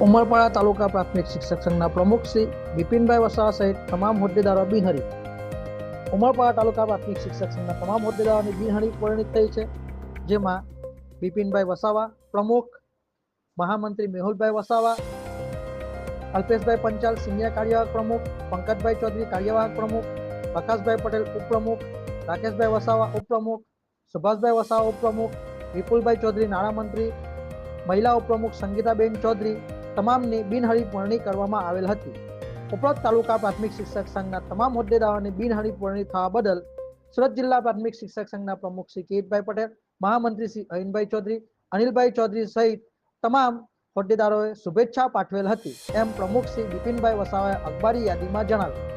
ઉમરપાડા તાલુકા પ્રાથમિક શિક્ષક સંઘના પ્રમુખ શ્રી બિપિનભાઈ વસાવા સહિત તમામ હોદ્દેદારો બિનહરી. ઉમરપાડા તાલુકા પ્રાથમિક શિક્ષક સંઘના તમામ હોદ્દેદારોની બિનહરી પરિણિત થઈ છે, જેમાં બિપિનભાઈ વસાવા પ્રમુખ, મહામંત્રી મેહુલભાઈ વસાવા, અલ્પેશભાઈ પંચાલ સિનિયર કાર્યવાહક પ્રમુખ, પંકજભાઈ ચૌધરી કાર્યવાહક પ્રમુખ, પ્રકાશભાઈ પટેલ ઉપપ્રમુખ, રાકેશભાઈ વસાવા ઉપપ્રમુખ, સુભાષભાઈ વસાવા ઉપપ્રમુખ, વિપુલભાઈ ચૌધરી નાણામંત્રી, મહિલા ઉપપ્રમુખ સંગીતાબેન ચૌધરી તમામની બિનહરીફ વરણી કરવામાં આવેલ હતી. ઉપરોક્ત તાલુકા પ્રાથમિક શિક્ષક સંઘના તમામ હોદ્દેદારોની બિનહરીફ વરણી થવા બદલ સુરત જિલ્લા પ્રાથમિક શિક્ષક સંઘના પ્રમુખ શ્રી કિરીટભાઈ પટેલ, મહામંત્રી શ્રી અહિનભાઈ ચૌધરી, અનિલભાઈ ચૌધરી સહિત તમામ હોદ્દેદારોએ શુભેચ્છા પાઠવેલ હતી. એમ પ્રમુખ શ્રી બિપિનભાઈ વસાવાએ અખબારી યાદીમાં જણાવ્યું.